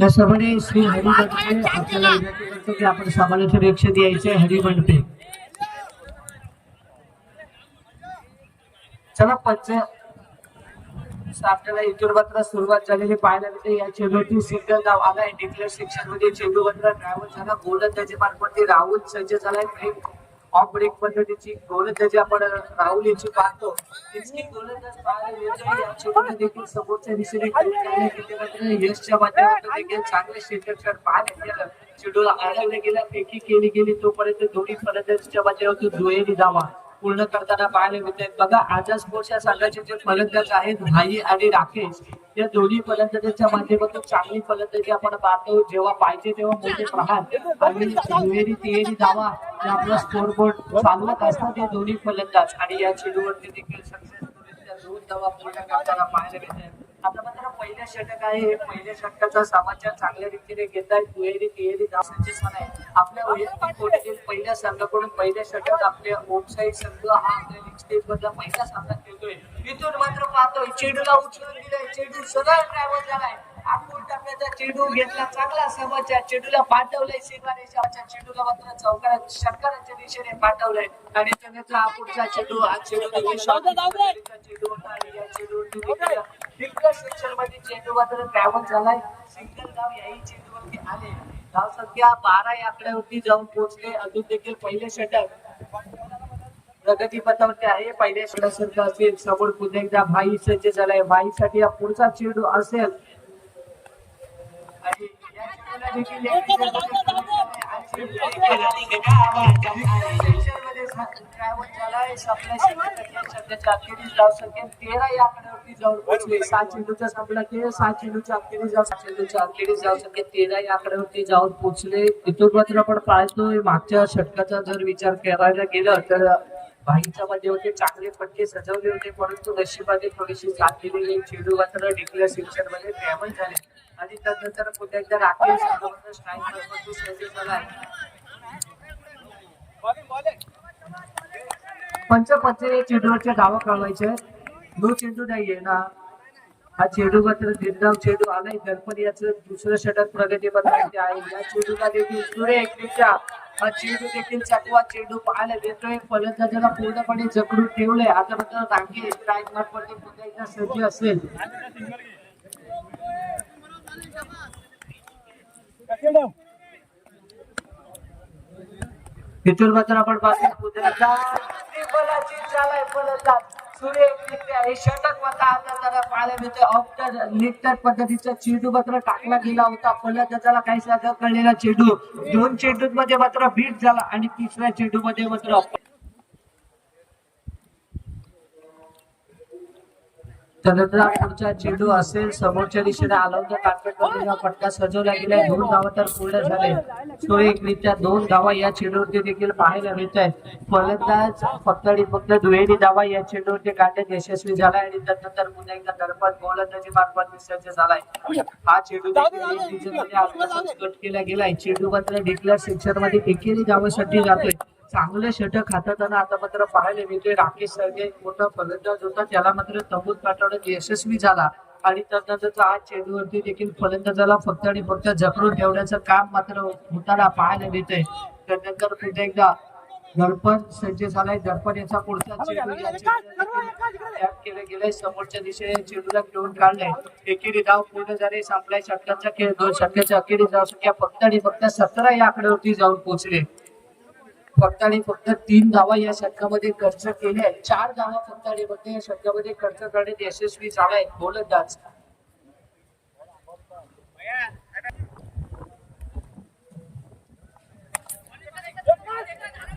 या सर्वांनी श्री हरी मंडपे आपल्याला विनंती करतो की आपण समालोचन लक्ष द्यायचे हरी मंडपे चला पंच. आपल्याला इथून मात्र सुरुवात झालेली पाहायला मिळते. या चेंडूची सिंगल नाव आलाय. डिक्लेअर सेक्शनमध्ये चेंडू मात्र ड्रायव्हर झाला गोलंदाजी मार्फत राहुल सज्ज झालाय. ऑफ ब्रेक पद्धतीची गोलंदाजी आपण राहुल याची पाहतो. इतकी गोलंदाज पाहायला मिळते या देखील समोरच्या दिशेने यशच्या माध्यमातून देखील चांगले क्षेत्रक्षण पाहायला मिळालं चेंडूला अडवलं गेला. फेकी केली गेली. तोपर्यंत दोन्ही फलंदाजीच्या माध्यमातून दुहेरी धावा. पूर्ण करताना पाहायला मिळत आहेत बघा आजच स्पोर्ट्स या संघाचे जे फलंदाज आहेत भाई आणि राकेश या दोन्ही फलंदाजांच्या माध्यमातून चांगली फलंदाजी आपण पाहतो जेव्हा पाहिजे तेव्हा मोठे प्रहार आणि दुहेरी तिहेरी धावा हे आपला स्कोर बोर्ड चालवत असतात या दोन्ही फलंदाज आणि या चेंडूवरती देखील सक्सेसफुल दोन धावा पूर्ण करताना पाहायला मिळत आहेत आता मात्र पहिल्या षटक आहे. हे पहिल्या षटकाचा समाचार चांगल्या रीतीने घेत आहेत दुहेरी तिहेरी धावांचे सण आहे. आपल्या वैयक्तिक कोटीतील पहिल्या संघाकडून पहिल्या षटक आपल्या ओमसाईड संघ हा आपल्या लीग स्टेज मधला पहिला सामना खेळतोय. इथून मात्र पाहतोय चेडूला उचलून दिलाय. चेडू सरळ ड्रायव्हर झालाय. टाकण्याचा चेडू घेतला चांगला समाचार चेडूला पाठवलंय सीमारेषाच्या चेडूला मात्र चौकारा षटकाराच्या दिशेने पाठवलंय. आणि त्यानंतर हा पुढचा चेडू. हा चेडू चेडू होता आणि या चेडूवरती देखील फिल्डर सेक्शनमध्ये चेंडू मात्र ट्रॅव्हल झालाय. सिंगल धाव याही चेंडूवरती आले. धाव संख्या बारा या आकड्यावरती जाऊन पोहोचले. अजून देखील पहिले षटक. प्रगती पथावरती आहे. पहिल्या षटकासारखं असेल. समोर पुन्हा एकदा भाई सज्ज झालाय. भाईसाठी हा पुढचा चेंडू असेल. आणि या देखील सेक्शनमध्ये आपल्या अखेरीस तेरा या आकड्यावरती जाऊन पोहोचले सात चेंडूचा संपला ते सात चेंडूच्या अखेरीस जाऊ सात चेंडूच्या अखेरीस जाऊ संख्या तेरा या आकड्यावरती जाऊन पोहोचले इथून मात्र आपण मागच्या षटकाचा जर विचार करायला गेलं तर भाईच्या मध्ये होते चांगले फटके सजवले होते परंतु नशिबाने थोडीशी साथ दिली चेंडू मात्र डिक्लेअर सेक्शनमध्ये ट्रॅव्हल झाले आणि त्यानंतर पुन्हा एकदा राकेश स्ट्राईक मार्फत सज्ज झालाय चेंडूवरच्या धावा कळवायचे. नो चेंडू नाहीये ना हा चेंडू मात्र निर्धाव चेंडू आलाय. गणपती याचं दुसरं षटक प्रगती पत्राचे आहे. या चेंडूला देखील सुरेखरित्या हा चेंडू देखील चकवा चेंडू पाहायला देतोय. फलंदाजाला पूर्णपणे जकडून ठेवलंय. आता मात्र रांगे स्ट्राईक मार्फत पुन्हा एकदा सज्ज असेल. इथून मात्र आपण पाहतो पुतळ्याचा चालाय हे षटक आता जरा पाहायला मिळतोय ऑफ्टर पद्धतीचा चेंडू मात्र टाकला गेला होता. फलंदाजाला काही साधा कळलेला चेंडू. दोन चेंडूंमध्ये मात्र बीट झाला आणि तिसऱ्या चेडूमध्ये मात्र त्यानंतर पुढचा चेंडू असेल समोरच्या दिशेने आला होता कार्पेटमध्ये फटका सजवला गेलाय दोन धावा तर पूर्ण झाले. सुरेखरित्या दोन धावा या चेंडूवरती देखील पाहायला मिळत आहेत फलंदाज फक्त आणि फक्त दुहेरी धावा या चेंडूवरती काढण्यात यशस्वी झालाय आणि त्यानंतर पुन्हा एकदा दरपत गोलंदाजी मार्फत विसर्ज झालाय. हा चेंडू एक कट केला गेलाय. चेंडू मात्र डिक्लेअर सेक्शनमध्ये एकेरी धावासाठी जातोय. चांगलं षटक हाताळताना आता मात्र पाहायला मिळतोय राकेश सरगे मोठा फलंदाज होता. त्याला मात्र तबूत पाठवण्यात यशस्वी झाला. आणि त्यानंतरचा आज चेंडूवरती देखील फलंदाजाला फक्त आणि फक्त जखडून ठेवण्याचं काम मात्र होताना पाहायला मिळतंय. त्यानंतर पुन्हा एकदा दर्पण सज्ज झालाय. दर्पण याचा पुढचा केलं गेलंय. समोरच्या दिशेने चेंडूला घेऊन काढलाय. एकेरी धाव पूर्ण झाले. संपलाय षटकाचा खेळ दोन षटकाच्या अखेरी धाव संख्या फक्त आणि फक्त सतरा या आकड्यावरती जाऊन पोहोचले. फक्त आणि फक्त तीन धावा या षटकामध्ये खर्च केले आहेत. चार धावा फक्त आणि फक्त या षटकामध्ये खर्च करण्यात यशस्वी झालाय गोलंदाज या चेंडूला देखील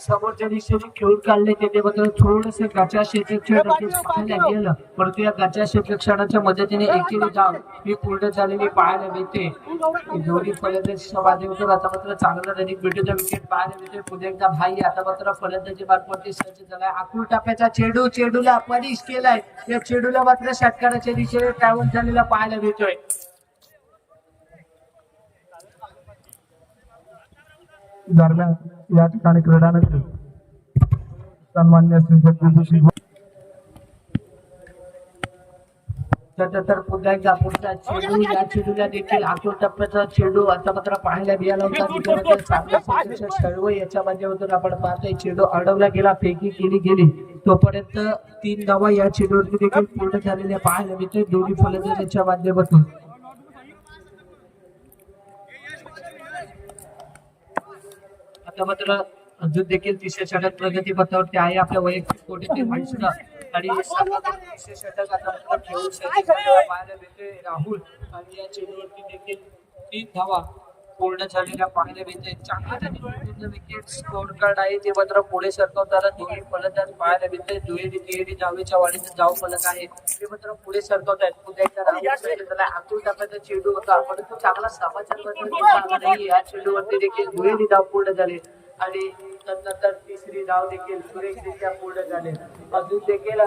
समोरच्या दिशेने खेळून काढले थोडस गचा क्षेत्रक्षण देखील पाहायला गेलं. परंतु या गचा क्षेत्रक्षणाच्या मदतीने एकेरी धाव ही पूर्ण झालेली पाहायला मिळते. दोन्ही फलंदाजीच्या माध्यमातून आता मात्र चांगलं रनिंग भेटून विकेट पाहायला मिळते पुन्हा एकदा भाई आता मात्र फलंदाजी मार्फत सज्ज झालाय. आकुल टाप्याचा चेंडू चेंडूला पनिश केलाय. या चेंडूला मात्र षटकाराच्या दिशेने ट्रॅव्हल झालेला पाहायला मिळतोय. दरम्यान या ठिकाणी क्रीडानंतर सन्मान्य श्री जगदीश त्यानंतर पुन्हा एकदा पुढचा चेंडू या चेंडूला देखील आखून टप्प्याचा चेंडू आता मात्र पाहायला मिळाला होता. सर्व याच्या माध्यमातून आपण पाहतोय चेंडू अडवला गेला फेकी केली गेली. तोपर्यंत तीन धावा या चेंडूवरती देखील पूर्ण झालेल्या पाहायला मिळते दोन्ही फलंदाजांच्या माध्यमातून. आता मात्र अजून देखील तिसऱ्या षटक प्रगती पथावरती आहे. आपल्या वैयक्तिक कोटीतील मिश्र आणि तिसरे षटक आता पाहायला मिळते राहुल. आणि या चेंडूवरती देखील तीन धावा. पूर्ण झालेल्या पाहायला मिळते चांगल्या त्यांनी विकेट स्कोर कार्ड आहे. ते मात्र पुढे सरकवताना दोन्ही फलंदाज पाहायला मिळते दुहेरी तिहेरी धावेच्या वाढीचं धाव फलक आहे. ते मात्र पुढे सरकवत आहेत. पुन्हा एकदा हातून टाकायचा चेंडू होता. परंतु चांगला समाचार नाही. या चेंडूवरती देखील दुहेरी धाव पूर्ण झाले. आणि तदनंतर तिसरी धाव देखील सुरेखरित्या पूर्ण झाले. अजून देखील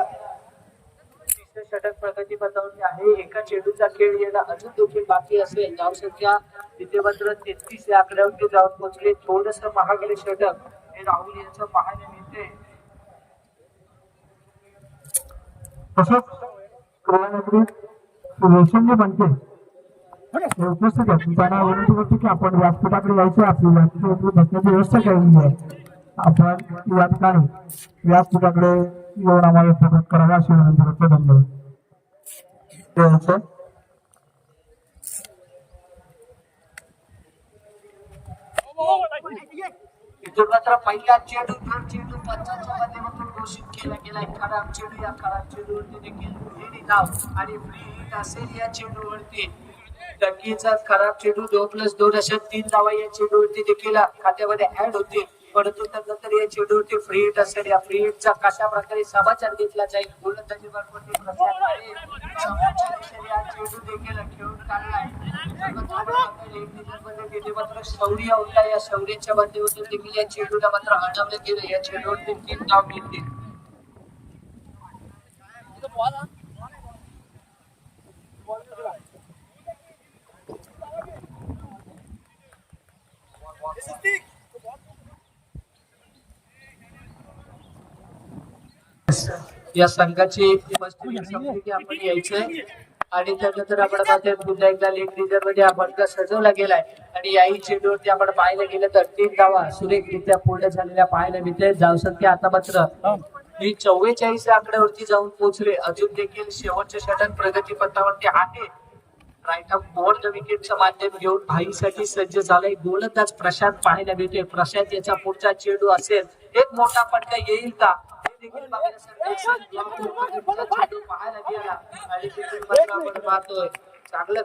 तिसरे षटक प्रगती पथावरती आहे. एका चेंडूचा खेळ येणं अजून देखील बाकी असेल. धावसंख्या तिथे मात्र तेहतीस या आकड्यावरती जाऊन पोहोचले. थोडस महागडे षटक हे राहुल यांचं पाहायला मिळते. तसंच क्रीडानगरी बनते उपस्थित आहेत. त्यांना विनंती करतो की आपण व्यासपीठाकडे यायचे आपल्याला बसण्याची व्यवस्था करून आहे. आपण या ठिकाणी व्यासपीठाकडे येऊन आम्हाला करावा अशी विनंती करतो धन्यवाद. पहिला चेंडू दोन चेंडू पंचांच्या माध्यमातून घोषित केला गेलाय खराब चेंडू या खराब चेंडूवरती देखील धाव आणि फ्री हिट असेल या चेंडूवरती. डकीचा खराब चेंडू दोन प्लस दोन अशा तीन धावा या चेंडूवरती देखील खात्यामध्ये ऍड होतील. परंतु त्यानंतर या चेंडूवरती फ्री फ्रीट असेल या फ्रीटचा कशा प्रकारे समाचार घेतला जाईल गोलंदाजी मार्फत प्रसार शौर्य होता या शौर्याच्या माध्यमातून देखील या चेंडूला मात्र हटवलं गेलं. या चेंडूवरती देखील धाव घेतले या संघाची thick. या संघाची आपण यायचंय. आणि त्यानंतर आपण पाहतोय पुन्हा एकदा लेग रिझर्वमध्ये आपण सजवला गेलाय. आणि याही चेंडूवरती आपण पाहायला गेलं तर तीन धावा सुरेखरित्या पूर्ण झालेल्या पाहायला मिळते जाऊ संख्या आता मात्र ही चव्वेचाळीस आकड्यावरती जाऊन पोहोचले अजून देखील शेवटचे षटक प्रगती पथावरती आहे राईट ऑफ बोर्ड विकेटचं माध्यम घेऊन भाईसाठी सज्ज झालाय. गोलंदाज प्रशांत पाहायला मिळतोय. प्रशांत याचा पुढचा चेंडू असेल. एक मोठा फटका येईल का? देखील पाहायला आणि पाहतोय चांगलं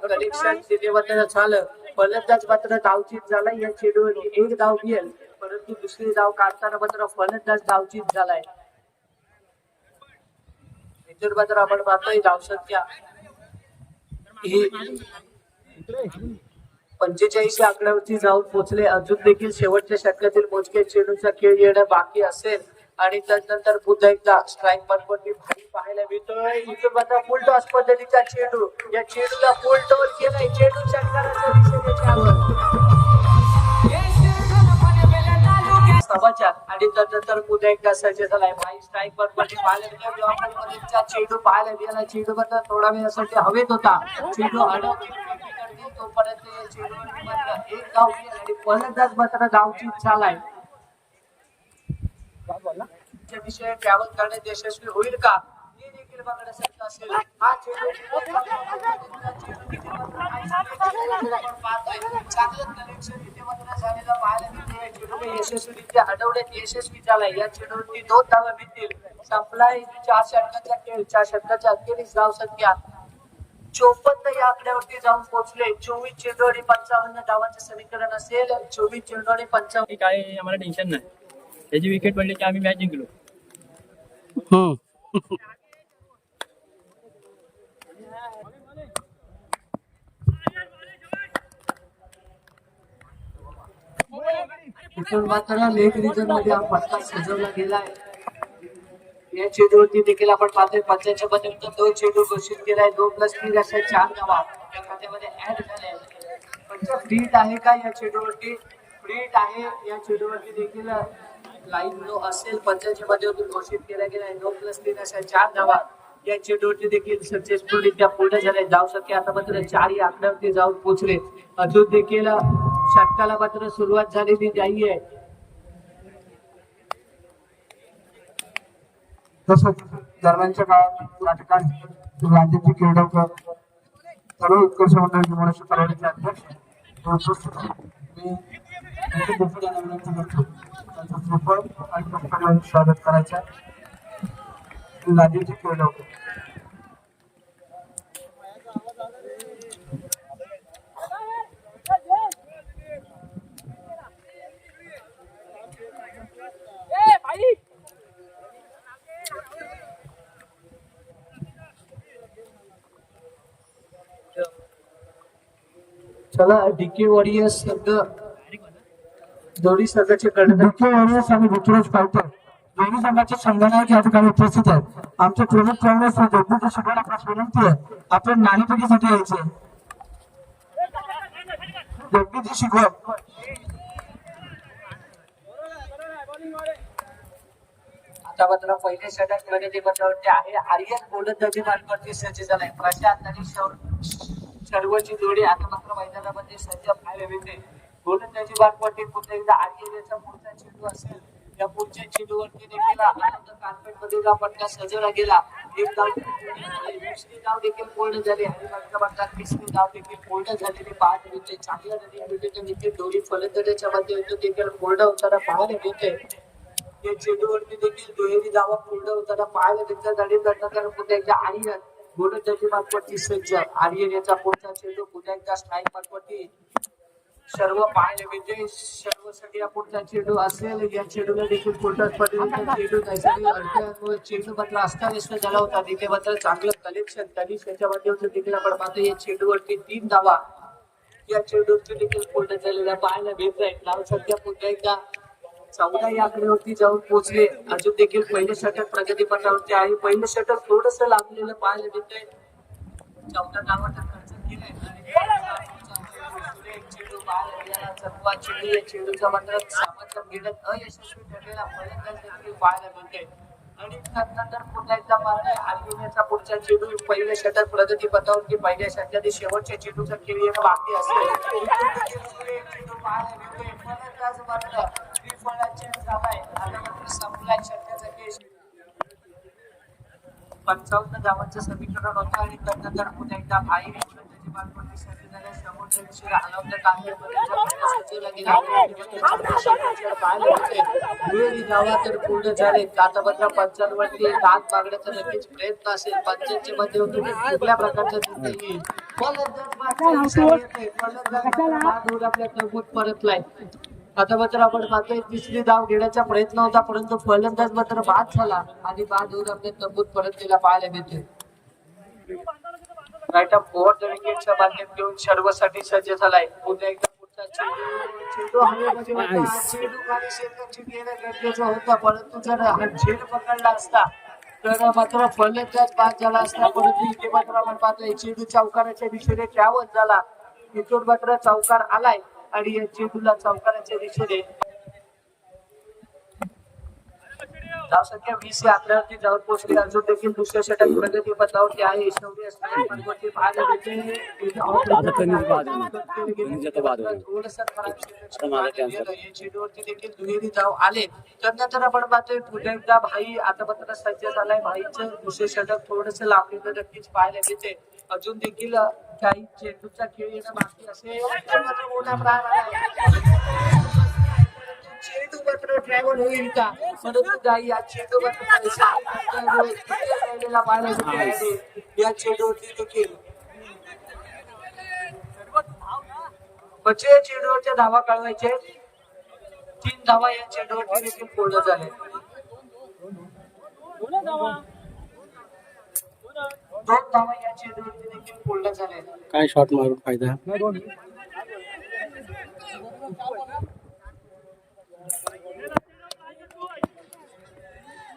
तिथे झालं फलंदाज मात्र धावचीत झाला या चेंडूवर एक धाव परंतु दुसरी धाव काढताना मात्र फलंदाज धावचीत झालाय इतर मात्र आपण पाहतोय धावसंख्या ही पंचेचाळीस आकड्यावरती जाऊन पोहोचले. अजून देखील शेवटच्या षटकातील मोजके चेंडूचा खेळ येणं बाकी असेल. आणि त्यानंतर पुन्हा एकदा स्ट्राईक मार्फत भारी पाहायला मिळतोय. इथून मात्र फुल टॉस पद्धतीचा चेंडू. या चेंडूला फुल टोल केलाय. चेंडू षटकाराच्या समाचार आणि त्यानंतर पुन्हा एकदा सज्ज झालाय. भाई स्ट्राईकमध्ये पाहायला मिळाला चेंडू पाहायला मिळाला चेंडू मात्र थोडा वेळासाठी हवेत होता. चेंडू अडवून तोपर्यंत या एक गाव आणि फलंदाज मात्र गावची धावची झालाय. त्या करण्यात यशस्वी होईल का? हे देखील बघण्यासारखं असेल. हा चांगलं इथे मात्र झालेलं पाहायला मिळते यशस्वीरित्या यशस्वी झालाय या चेंडूवरती दोन धावा मिळतील संपलाय चार षटकाच्या खेळ चार षटकाच्या अखेरीस धाव संख्या चोपन्न या आकड्यावरती जाऊन पोहोचले चोवीस चेंडू आणि पंचावन्न धावांचे समीकरण असेल चोवीस चेंडू आणि पंचावन्न काय आम्हाला टेन्शन नाही. त्याची विकेट पडली की आम्ही मॅच जिंकलो. इथून मात्र रिजनमध्ये हा पट्टा सजवला गेलाय या चेंडूवरती देखील आपण पाहतोय पंचायतच्या मध्ये दोन चेंडू घोषित केलाय. दोन प्लस तीन अशा चार धावा या खात्यामध्ये ऍड झाल्या पंचा फ्रीट आहे का या चेंडूवरती फ्रीट आहे या चेंडूवरती देखील लाईन लो असेल पंचायतच्या मध्ये घोषित केला गेला आहे नऊ प्लस तीन अशा चार धावा. या चेंडूवरती देखील सक्सेसफुलरित्या पूर्ण झाले. जाऊ शके आता मात्र चारही आकड्यावरती जाऊन पोहोचले अजून देखील षटकाला मात्र सुरुवात झालेली नाहीये. तसंच दरम्यानच्या काळात या ठिकाणी राज्याचे क्रीडक सर्व उत्कर्ष मंडळ निवडण्याचे परवानगीचे अध्यक्ष मी आणि स्वागत करायचं आहे. राज्याचे क्रीडक चला डीके वॉरियर्स संघ दोन्ही संघाचे कर्णधार डीके वॉरियर्स आणि ऋतुराज फायटर दोन्ही संघाचे संघनायक या ठिकाणी उपस्थित आहेत. आमचे प्रमुख काँग्रेस जगदीश शिकवण आपल्यास विनंती आहे. आपण नाणेफेकीसाठी यायचे जगदीश शिकवण आता मात्र पहिले षटक प्रगती आहे. आर्यन गोलंदाजी मार्गावरती सज्ज झालाय प्रशांत आणि सर्वची जोडी आता मात्र मैदानामध्ये सज्ज पाहायला मिळते गोलंदाजी मार्गावरती पुन्हा एकदा आर्यचा पुढचा चेंडू असेल. त्या पुढच्या चेंडूवरती देखील आनंद कार्पेटमध्ये हा पटका सजवला गेला एक धाव दुसरी धाव देखील पूर्ण झाली. आणि मात्र तिसरी धाव देखील पूर्ण झालेली पाहत मिळते चांगल्या रनिंग मिळते देखील दोन्ही फलंदाजाच्या मध्ये माध्यमातून देखील पूर्ण होताना पाहायला मिळते या चेंडूवरती देखील दुहेरी धावा पूर्ण होताना पाहायला मिळतात. आणि नंतर पुन्हा एकदा आर्यन गोलंदाजी मार्फतची सज्ज. आर्यन याचा पुढचा चेंडू पुन्हा एकदा स्ट्राईक मार्फतची सर्व पाहायला म्हणजे सर्वसाठी हा पुढचा चेंडू असेल या चेंडूला देखील पुढच्याच पद्धतीचा चेंडू नैसर्गिक अडथळ्यामुळे चेंडू असता अस्ताव्यस्त झाला होता. तिथे मात्र चांगलं कलेक्शन तनिष याच्या माध्यमातून देखील आपण पाहतो या चेंडूवरती तीन धावा. या चेंडूवरती देखील पूर्ण झालेला पाहायला मिळत आहे नाव सध्या पुन्हा एकदा चौदा या आकडेवरती जाऊन पोहोचले. अजून देखील पहिले षटक प्रगतीपथावरती आहे. पहिलं षटक थोडस लाभलेलं पाहायला मिळतंय. चौदा धावाचा खर्च केलाय. चेंडू बाल मिळाला चकवा चेंडू या चेंडूचा मात्र सामर्थ्य घेण्यात अयशस्वी ठरलेला फलंदाज देखील पाहायला मिळते आणि त्यानंतर पुन्हा एकदा मारलाय आर्मेनियाचा पुढचा चेंडू पहिल्या षटक प्रगती पथावरती पहिल्या षटकात शेवटच्या चेंडूचा खेळ एक बाकी असेल चेंडू पाहायला मिळतोय फलंदाज मात्र विफळाचे झालाय आता मात्र षटकाचा खेळ पंचावन्न धावांचं समीकरण होतं आणि त्यानंतर पुन्हा एकदा भाई तर पूर्ण झाले कातापत्र पंचांवरती दात मागण्याचा नक्कीच प्रयत्न असेल पंचांच्या माध्यमातून कुठल्या प्रकारचं आपल्या परतलाय आता मात्र आपण पाहतोय तिसरी धाव घेण्याचा प्रयत्न होता परंतु फलंदाज मात्र बाद झाला आणि बाद होऊन आपल्या तंबूत तिला पाहायला मिळते राईट ऑफ ओव्हर द विकेटच्या माध्यम घेऊन सर्वसाठी सज्ज झालाय. पुन्हा एकदा घेणं गरजेचं होतं परंतु जर हा झेल पकडला असता तर मात्र फलंदाज बाद झाला असता परंतु इथे मात्र आपण पाहतोय चेंडू चौकाराच्या दिशेने ट्रॅव्हल झाला. इथून मात्र चौकार आलाय आणि या चेंडूला चौकाराच्या दिशेने धावसंख्या वीस या आकड्यावरती जाऊन पोहोचली. अजून देखील दुसऱ्या षटक प्रगती पथावरती आहे. चेंडूवरती देखील दुहेरी धाव आले. त्यानंतर आपण पाहतोय पुन्हा एकदा भाई आता मात्र सज्ज झालाय. भाईचं दुसरे षटक थोडस लांबलेलं नक्कीच पाहायला मिळते. अजून देखील काही चेंडूचा खेळ येणं बाकी असेल. तर मात्र मोठा प्राण आलाय. चेंडू मात्र ट्रॅव्हल होईल का परंतु या चेंडू मात्र पैसा राहिलेला पाहायला. या चेंडूवरती देखील म्हणजे या चेंडूवरच्या धावा कळवायचे? तीन धावा या चेंडूवरती देखील पूर्ण झाले. दोन धावा या चेंडूवरती देखील पूर्ण झाले. काय शॉट मारून फायदा?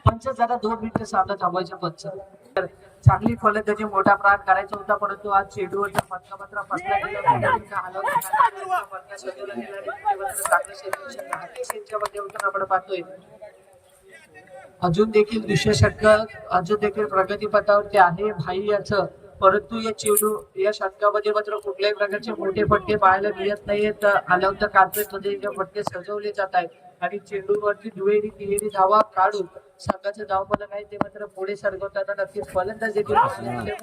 पंच जरा दोन मिनिटं सामना थांबवायचे पंच तर चांगली फलंदाजी मोठा प्राण करायचा होता परंतु आज चेंडूवरचा फटका मात्र फसला गेला आपण पाहतोय. अजून देखील दुसऱ्या षटक अजून देखील प्रगतीपथावरती आहे भाई याचं. परंतु या चेंडू या षटकामध्ये मात्र कुठल्याही प्रकारचे मोठे फटके पाहायला मिळत नाहीत. अलाउन द कार्पेटमध्ये जे फटके सजवले जात आहेत. आणि चेंडूवरती दुहेरी तिहेरी धावा काढून संघाचं धाव मला काय ते मात्र पुढे सरकवताना नक्कीच फलंदाज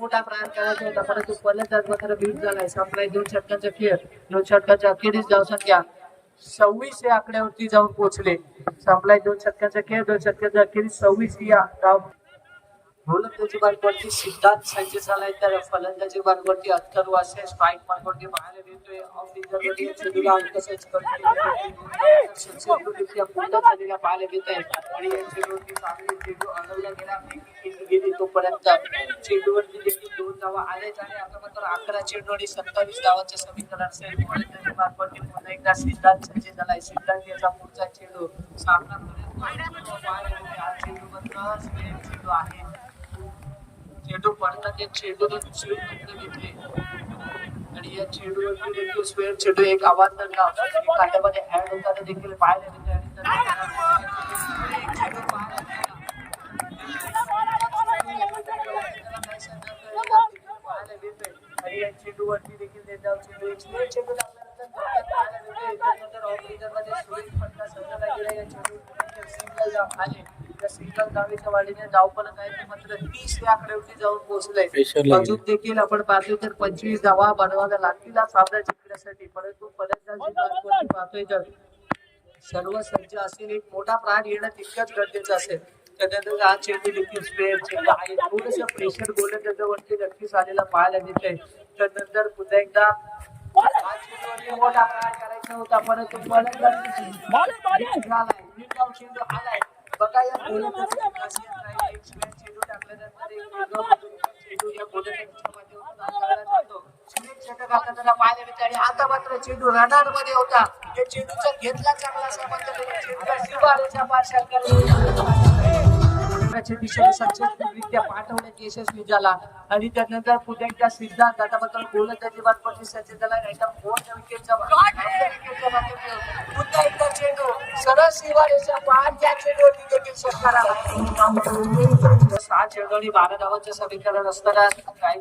मोठा प्रयास करायचा होता परंतु फलंदाज मात्र बीट झालाय. संपलाय दोन षटकांचा खेळ. दोन षटकांच्या अखेरीस धावसंख्या. सव्वीस या आकड्यावरती जाऊन पोहोचले. संपलाय दोन षटकांचा खेळ. दोन षटकांच्या अखेरीस सव्वीस या धाव गोलंदाजी मार्गवरती सिद्धांत संच झालाय तर फलंदाजी मार्गवरती अत्तर वासे स्ट्राईक मार्गवरती बाहेर येतोय. ऑफमध्ये चेंडूला अंक सेट पूर्ण झालेला पाहायला मिळत आहे आणि या चेंडूवरती चांगले चेंडू अडवला गेला. गेली तोपर्यंत चेंडूवरती देखील दोन धावा आलेच आणि आता मात्र अकरा चेंडू आणि सत्तावीस धावांचे समीकरण असेल. फलंदाजी मार्गवरती पुन्हा एकदा सिद्धांत संच झालाय सिद्धांत याचा पुढचा चेंडू सामनापर्यंत पाहायला मिळतोय. हा चेंडू मात्र चेंडू आहे. चेंडू पडतात ते चेंडू दुसरी आणि या चेंडूवरती देखील चेंडू एक आवाज खात्यामध्ये ऍड होताना देखील पाहायला मिळते आणि चेंडू पाहायला आणि या चेंडूवरती देखील चेंडू लागल्यानंतर या सिंगल आले. त्या सिंगल धावेच्या वाढीने धाव पण काय ते मात्र तीस या आकड्यावरती जाऊन पोहोचले. अजून देखील आपण पाहतोय तर पंचवीस धावा बनवाव्या लागतील सामना जिंकण्यासाठी. परंतु फलंदाजी पाहतोय तर सर्व सज्ज असेल एक मोठा प्राण येणं तितकंच गरजेचं असेल. त्यानंतर हा चेंडू देखील स्पेअर चेंडू आहे थोडस प्रेशर गोलंदाजा वरती नक्कीच आलेला पाहायला मिळतंय. त्यानंतर पुन्हा एकदा मोठा करायचा होता परंतु फलंदाजी आलाय. बघा या. एक चेंडू एक चेंडू हाताळला जातो षटक हाताळताना पाहायला मिळते आणि आता मात्र चेंडू रडारमध्ये होता या चेंडूचा घेतला चांगला असा पद्धतीने चेंडूला शिवारेच्या पार्श्वात दिशेने सक्सेसफुलरित्या पाठवण्यात यशस्वी झाला. आणि त्यानंतर पुन्हा एकदा सिद्धांत आता मात्र गोलंदाजी बादपट्टी सज्ज झाला नाही तर फोर्थ विकेटचा विकेटच्या माध्यमातून चेंडू सरळ शिवारेच्या पाच या चेंडूवरती देखील षटकार आला सहा चेंडू आणि बारा धावांचं समीकरण असताना काही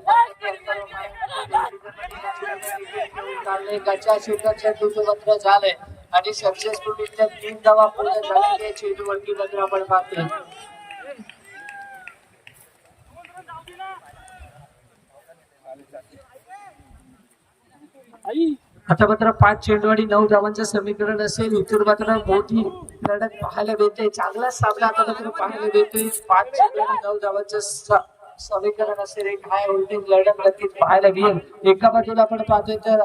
गचा चेंडू चेंडूचं मात्र झालंय. आणि सक्सेसफुलरित्या तीन धावा पूर्ण झालेल्या चेंडूवरती मात्र आपण पाहतोय आता मात्र पाच चेंडू आणि नऊ धावांचं समीकरण असेल. इथून मात्र मोठी लढत पाहायला मिळते. चांगला सामना आता मात्र पाहायला मिळते पाच चेंडू आणि नऊ धावांचं स- समीकरण असेल. एक हाय व्होल्टेज लढत नक्कीच पाहायला मिळेल. एका बाजूला आपण पाहतोय तर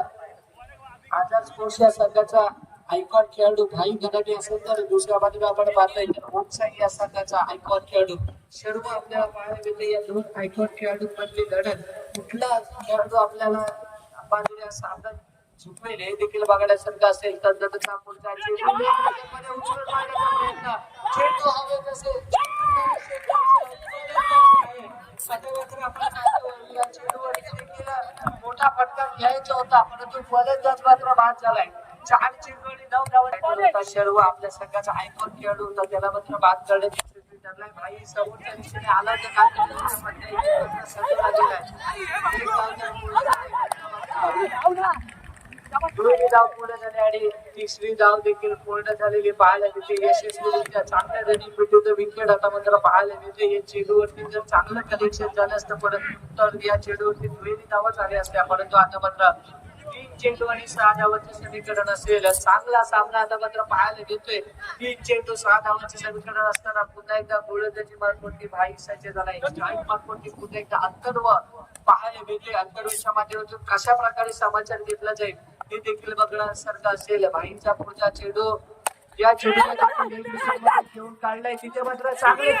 आझाद स्पोर्ट्स या संघाचा आयकॉन खेळाडू भाई गदाटे असेल तर दुसऱ्या बाजूला आपण पाहतोय तर ओमसाई या संघाचा आयकॉन खेळाडू. सर्व आपल्याला पाहायला मिळते. या दोन आयकॉन खेळाडूंमधली लढत कुठला खेळाडू आपल्याला बाजूला सामना झुकवेल हे देखील बघण्यासारखं असेल तर त्याचा पुढचा चेंडू मध्ये उचलून मारण्याचा प्रयत्न. चेंडू हवेत असेल मोठा फटका घ्यायचा होता परंतु फलंदाज मात्र बाद झालाय. चार चेंडू आणि नऊ धावा सर्व आपल्या संघाचा आयकॉन खेळाडू होता. त्याला मात्र बाद ठरलाय भाई समोरच्या दिशेने आला तर काय करणार? फटका इथे धाव पूर्ण दुहेरी धाव पूर्ण झाली आणि तिसरी धाव देखील पूर्ण झालेली पाहायला मिळते यशस्वीरित्या चांगल्या रनिंग भेटून विकेट आता मात्र पाहायला मिळते या चेंडूवरती जर चांगलं कलेक्शन झालं असतं परंतु तर या चेंडूवरती दुहेरी धावा झाल्या असत्या परंतु आता मात्र तीन चेंडू आणि सहा धावाचे समीकरण असेल चांगला सामना आता मात्र पाहायला मिळतोय तीन चेंडू सहा धावाचं समीकरण असताना पुन्हा एकदा गोलंदाजी मार्गवरती भाईसाचे सज्ज झालाय स्ट्राईक मार्गवरती पुन्हा एकदा अंतर्व पाहायला मिळते अंतर्वेच्या माध्यमातून कशा प्रकारे समाचार घेतला जाईल? हे देखील बघण्यासारखं असेल. भाईंचा पुढचा चेंडू. या चेंडूला घेऊन काढलाय. तिथे मात्र चांगले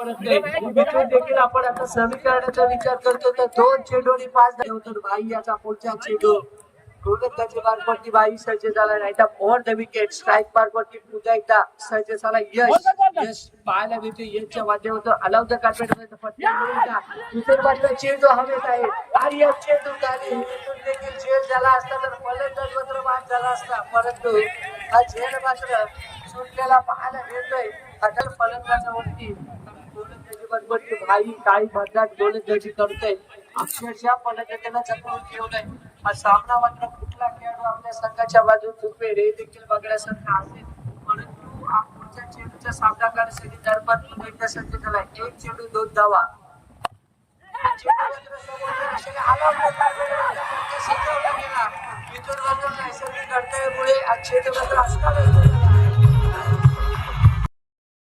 देखील आपण आता समीकरणाचा विचार करतो तर दोन चेंडू आणि पाच धाव तर भाई याचा पुढचा चेंडू. गोलंदाजी मार्फतती बाई. सज्ज झाला नाही तर ऑन द विकेट स्ट्राईक मार्फतती पुन्हा एकदा सज्ज झाला. यश यश पाहायला मिळते यशच्या माध्यमातून अलाव द कार्पेट दुसरी मात्र चेंडू हवेत आहे. आणि या चेंडू खाली देखील झेल झाला असता तर फलंदाज मात्र बाद झाला असता. परंतु हा झेल मात्र सुटलेला पाहायला मिळतोय. अटल फलंदाजावरती भाई काही भरदाट गोलंदाजी करतोय. अक्षरशः फलंदाजाला चक्रावून ठेवलंय हा सामना मात्र कुठला खेळाडू आपल्या संघाच्या बाजून झुकवेल हे देखील बघण्यासारखं असेल परंतु हा पुढच्या चेंडूचा सामना करण्यासाठी दरबार पुन्हा एकदा सज्ज झाला एक चेंडू दोन धावा. गेला. नैसर्गिक अडथळ्यामुळे आज चेंडू मात्र